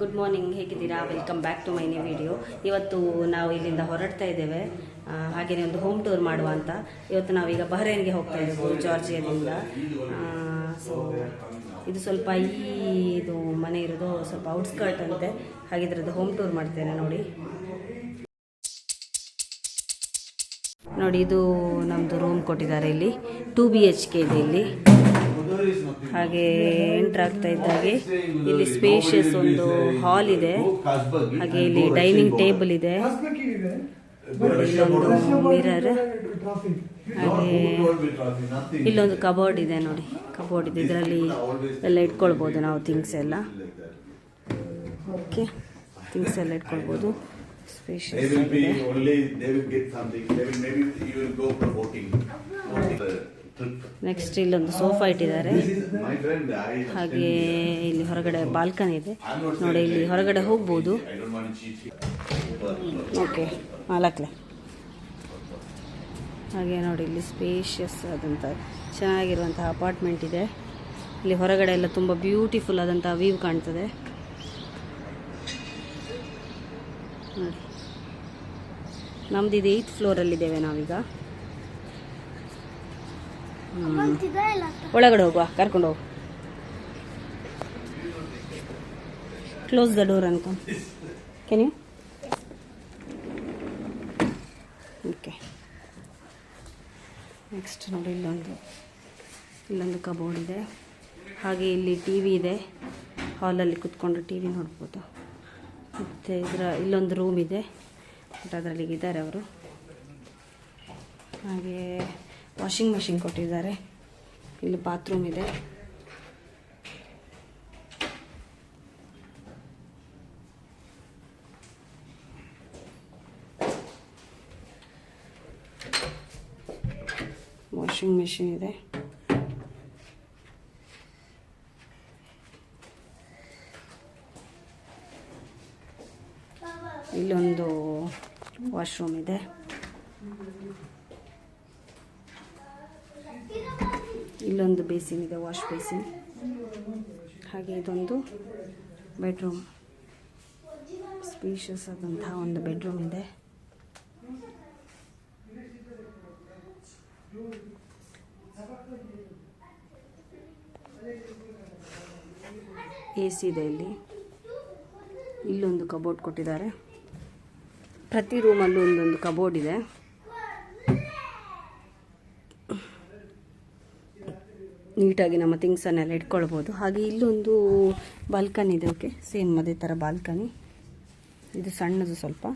Good morning ಹೇಗಿದ್ದೀರಾ? Welcome back to my new video ಇವತ್ತು ನಾವು ಇಲ್ಲಿಂದ ಹೊರಡ್ತಾ ಇದ್ದೇವೆ. ಹಾಗೆಯೇ ಒಂದು ಹೋಮ್ ಟೂರ್ ಮಾಡುವ ಅಂತ. ಇವತ್ತು ನಾವೀಗ ಬಹ್ರೇನ್ಗೆ ಹೋಗ್ತಾ ಇದ್ದೇವೆ ಜಾರ್ಜಿಯಾದಿಂದ ಸೊ ಇದು ಸ್ವಲ್ಪ ಈ ಇದು ಮನೆ ಇರೋದು ಸ್ವಲ್ಪ ಔಟ್ಸ್ಕರ್ಟ್ ಅಂತೆ. ಹಾಗಿದ್ರದ್ದು ಹೋಮ್ ಟೂರ್ ಮಾಡ್ತೇನೆ ನೋಡಿ. ನೋಡಿ, ಇದು ನಮ್ಮದು ರೂಮ್ ಕೊಟ್ಟಿದ್ದಾರೆ ಇಲ್ಲಿ. ಟೂ ಬಿ ಎಚ್ ಕೆ ಇದೆ ಇಲ್ಲಿ. ಹಾಗೆ ಎಂಟರ್ ಆಗ್ತಾ ಇದ್ದಾಗೆ. ಇಲ್ಲಿ ಸ್ಪೇಷಿಯಸ್ ಒಂದು ಹಾಲ್ ಇದೆ. ಹಾಗೆ ಇಲ್ಲಿ ಡೈನಿಂಗ್ ಟೇಬಲ್ ಇದೆ. ನೋಡಿ, ಇಲ್ಲೊಂದು ಮಿರರ್ ಹಾಗೆ ಇಲ್ಲೊಂದು ಕಬೋರ್ಡ್ ಇದೆ ನೋಡಿ. ಕಬೋರ್ಡ್ ಇದೆ. ಇದರಲ್ಲಿ ಎಲ್ಲ ಇಟ್ಕೊಳ್ಬೋದು ನಾವು ಥಿಂಗ್ಸ್ ಎಲ್ಲ. ಓಕೆ ಥಿಂಗ್ಸ್ ಎಲ್ಲ ಇಟ್ಕೊಳ್ಬೋದು. ಸ್ಪೇಷಿಯಸ್ ಇದೆ ಆಗಿದೆ. ನೆಕ್ಸ್ಟ್ ಇಲ್ಲೊಂದು ಸೋಫಾ ಇಟ್ಟಿದ್ದಾರೆ. ಹಾಗೆ ಇಲ್ಲಿ ಹೊರಗಡೆ ಬಾಲ್ಕನಿ ಇದೆ. ನೋಡಿ ಇಲ್ಲಿ ಹೊರಗಡೆ ಹೋಗ್ಬೋದು. ಓಕೆ ನಾಲ್ಕಲೆ ಹಾಗೆ ನೋಡಿ ಇಲ್ಲಿ ಸ್ಪೇಷಿಯಸ್ ಆದಂಥ ಚೆನ್ನಾಗಿರುವಂತಹ ಅಪಾರ್ಟ್ಮೆಂಟ್ ಇದೆ. ಇಲ್ಲಿ ಹೊರಗಡೆ ಎಲ್ಲ ತುಂಬ ಬ್ಯೂಟಿಫುಲ್ ಆದಂತಹ ವ್ಯೂ ಕಾಣ್ತದೆ. ನೋಡಿ. ನಮ್ದು ಇದು ಏಯ್ತ್ ಫ್ಲೋರಲ್ಲಿದ್ದೇವೆ ನಾವೀಗ. ಒಳಗಡೆ ಹೋಗುವ, ಕರ್ಕೊಂಡು ಹೋಗು. ಕ್ಲೋಸ್ ದ ಡೋರ್ ಅನ್ಕೊಂಡು ಕೆನ್ ಯು ಓಕೆ ನೆಕ್ಸ್ಟ್ ನೋಡಿ ಇಲ್ಲೊಂದು ಇಲ್ಲೊಂದು ಕಬೋರ್ಡ್ ಇದೆ. ಹಾಗೆ ಇಲ್ಲಿ ಟಿ ವಿ ಇದೆ ಹಾಲಲ್ಲಿ ಕುತ್ಕೊಂಡು ಟಿ ವಿ ನೋಡ್ಬೋದು. ಮತ್ತು ಇದರ, ಇಲ್ಲೊಂದು ರೂಮ್ ಇದೆ. ಬಟ್ ಅದರಲ್ಲಿ ಇದ್ದಾರೆ ಅವರು. ಹಾಗೆ ವಾಷಿಂಗ್ ಮೆಷಿನ್ ಕೊಟ್ಟಿದ್ದಾರೆ. ಇಲ್ಲಿ ಬಾತ್ರೂಮ್ ಇದೆ. ವಾಷಿಂಗ್ ಮೆಷಿನ್ ಇದೆ. ಇಲ್ಲೊಂದು ವಾಶ್ರೂಮ್ ಇದೆ. ಇಲ್ಲೊಂದು ಬೇಸಿನ್ ಇದೆ ವಾಶ್ ಬೇಸಿನ್. ಹಾಗೆ ಇದೊಂದು ಬೆಡ್ರೂಮ್. ಸ್ಪೀಷಿಯಸ್ ಆದಂತಹ ಒಂದು ಬೆಡ್ರೂಮ್ ಇದೆ. ಎ ಸಿ ಇದೆ ಇಲ್ಲಿ. ಇಲ್ಲೊಂದು ಕಬೋರ್ಡ್ ಕೊಟ್ಟಿದ್ದಾರೆ. ಪ್ರತಿ ರೂಮಲ್ಲೂ ಒಂದೊಂದು ಕಬೋರ್ಡ್ ಇದೆ. ನೀಟಾಗಿ ನಮ್ಮ ಥಿಂಗ್ಸನ್ನೆಲ್ಲ ಇಟ್ಕೊಳ್ಬೋದು. ಹಾಗೆ ಇಲ್ಲೊಂದು ಬಾಲ್ಕನಿ ಇದೆ, ಓಕೆ? ಸೇಮ್ ಅದೇ ಥರ ಬಾಲ್ಕನಿ. ಇದು ಸಣ್ಣದು ಸ್ವಲ್ಪ.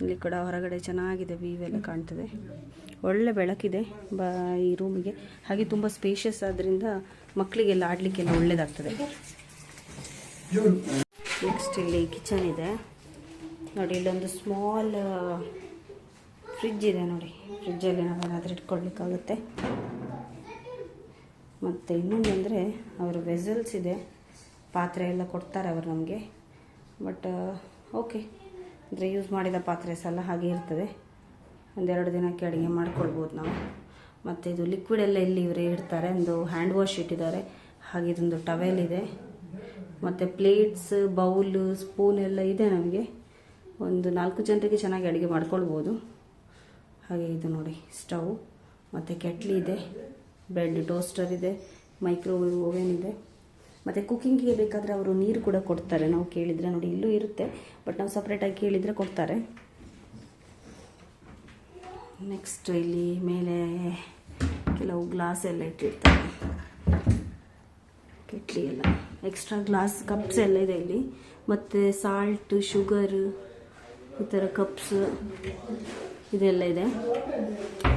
ಇಲ್ಲಿ ಕೂಡ ಹೊರಗಡೆ ಚೆನ್ನಾಗಿದೆ ವ್ಯೂ ಎಲ್ಲ ಕಾಣ್ತದೆ. ಒಳ್ಳೆ ಬೆಳಕಿದೆ ಬ, ಈ ರೂಮಿಗೆ. ಹಾಗೆ ತುಂಬ ಸ್ಪೇಷಿಯಸ್ ಆದ್ದರಿಂದ ಮಕ್ಕಳಿಗೆಲ್ಲ ಆಡಲಿಕ್ಕೆಲ್ಲ ಒಳ್ಳೆಯದಾಗ್ತದೆ ನೆಕ್ಸ್ಟ್ ಇಲ್ಲಿ ಕಿಚನ್ ಇದೆ. ನೋಡಿ, ಇಲ್ಲೊಂದು ಸ್ಮಾಲ್ ಫ್ರಿಜ್ ಇದೆ ನೋಡಿ. ಫ್ರಿಜ್ಜಲ್ಲಿ ನಾವೇನಾದರೂ ಇಟ್ಕೊಳ್ಲಿಕ್ಕಾಗುತ್ತೆ. ಮತ್ತು ಇನ್ನೊಂದು ಅಂದರೆ ಅವರ ವೆಸಲ್ಸ್ ಇದೆ. ಪಾತ್ರೆ ಎಲ್ಲ ಕೊಡ್ತಾರೆ ಅವರು ನಮಗೆ. ಬಟ್ ಓಕೆ ಅಂದರೆ ಯೂಸ್ ಮಾಡಿದ ಪಾತ್ರೆ ಸಲ ಹಾಗೆ ಇರ್ತದೆ. ಒಂದೆರಡು ದಿನಕ್ಕೆ ಅಡುಗೆ ಮಾಡ್ಕೊಳ್ಬೋದು ನಾವು. ಮತ್ತು ಇದು ಲಿಕ್ವಿಡ್ ಎಲ್ಲ ಇಲ್ಲಿ ಇವರೇ ಇಡ್ತಾರೆ? ಒಂದು ಹ್ಯಾಂಡ್ ವಾಶ್ ಇಟ್ಟಿದ್ದಾರೆ. ಹಾಗೆ ಇದೊಂದು ಟವೆಲ್ ಇದೆ. ಮತ್ತು ಪ್ಲೇಟ್ಸ್ ಬೌಲು ಸ್ಪೂನ್ ಎಲ್ಲ ಇದೆ ನಮಗೆ. ಒಂದು ನಾಲ್ಕು ಜನರಿಗೆ ಚೆನ್ನಾಗಿ ಅಡುಗೆ ಮಾಡ್ಕೊಳ್ಬೋದು. ಹಾಗೆ ಇದು ನೋಡಿ ಸ್ಟವ್ ಮತ್ತು ಕೆಟ್ಲಿ ಇದೆ. ಬ್ರೆಡ್ ಟೋಸ್ಟರ್ ಇದೆ, ಮೈಕ್ರೋವೇವ್ ಓವೆನ್ ಇದೆ. ಮತ್ತು ಕುಕ್ಕಿಂಗಿಗೆ ಬೇಕಾದರೆ ಅವರು ನೀರು ಕೂಡ ಕೊಡ್ತಾರೆ. ನಾವು ಕೇಳಿದರೆ ನೋಡಿ, ಇಲ್ಲೂ ಇರುತ್ತೆ, ಬಟ್ ನಾವು ಸಪ್ರೇಟಾಗಿ ಕೇಳಿದರೆ ಕೊಡ್ತಾರೆ. ನೆಕ್ಸ್ಟ್ ಇಲ್ಲಿ ಮೇಲೆ ಕೆಲವು ಗ್ಲಾಸ್ ಎಲ್ಲ ಇಟ್ಟಿರ್ತಾರೆ. ಕೆಟ್ಲಿ ಎಲ್ಲ. ಎಕ್ಸ್ಟ್ರಾ ಗ್ಲಾಸ್ ಕಪ್ಸ್ ಎಲ್ಲ ಇದೆ ಇಲ್ಲಿ. ಮತ್ತು ಸಾಲ್ಟ್ ಶುಗರ್ ಈ ಥರ ಕಪ್ಸ್ ಇದೆಲ್ಲ ಇದೆ.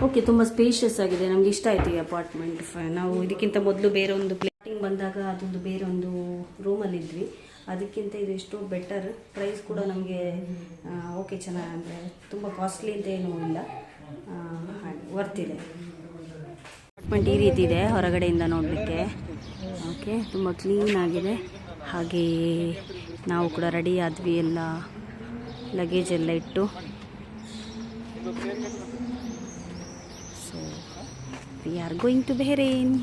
ಓಕೆ ತುಂಬ ಸ್ಪೇಷಿಯಸ್ ಆಗಿದೆ. ನಮ್ಗೆ ಇಷ್ಟ ಆಯಿತು ಈ ಅಪಾರ್ಟ್ಮೆಂಟ್ ನಾವು ಇದಕ್ಕಿಂತ ಮೊದಲು ಬೇರೆ ಒಂದು ಪ್ಲೇಟಿಂಗ್ ಬಂದಾಗ ಅದೊಂದು ಬೇರೆ ಒಂದು ರೂಮಲ್ಲಿದ್ವಿ ಅದಕ್ಕಿಂತ ಇದು ಎಷ್ಟೋ ಬೆಟರ್ ಪ್ರೈಸ್ ಕೂಡ ನಮಗೆ ಓಕೆ ಚೆನ್ನಾಗಿ ಅಂದರೆ ತುಂಬ ಕಾಸ್ಟ್ಲಿ ಅಂತ ಏನೂ ಇಲ್ಲ. ವರ್ತಿದೆ ಅಪಾರ್ಟ್ಮೆಂಟ್ ಈ ರೀತಿ ಇದೆ, ಹೊರಗಡೆಯಿಂದ ನೋಡಲಿಕ್ಕೆ. ಓಕೆ ತುಂಬ ಕ್ಲೀನ್ ಆಗಿದೆ. ಹಾಗೆ ನಾವು ಕೂಡ ರೆಡಿ ಆದ್ವಿ ಎಲ್ಲ ಲಗೇಜ್ ಎಲ್ಲ ಇಟ್ಟು. So we are going to Bahrain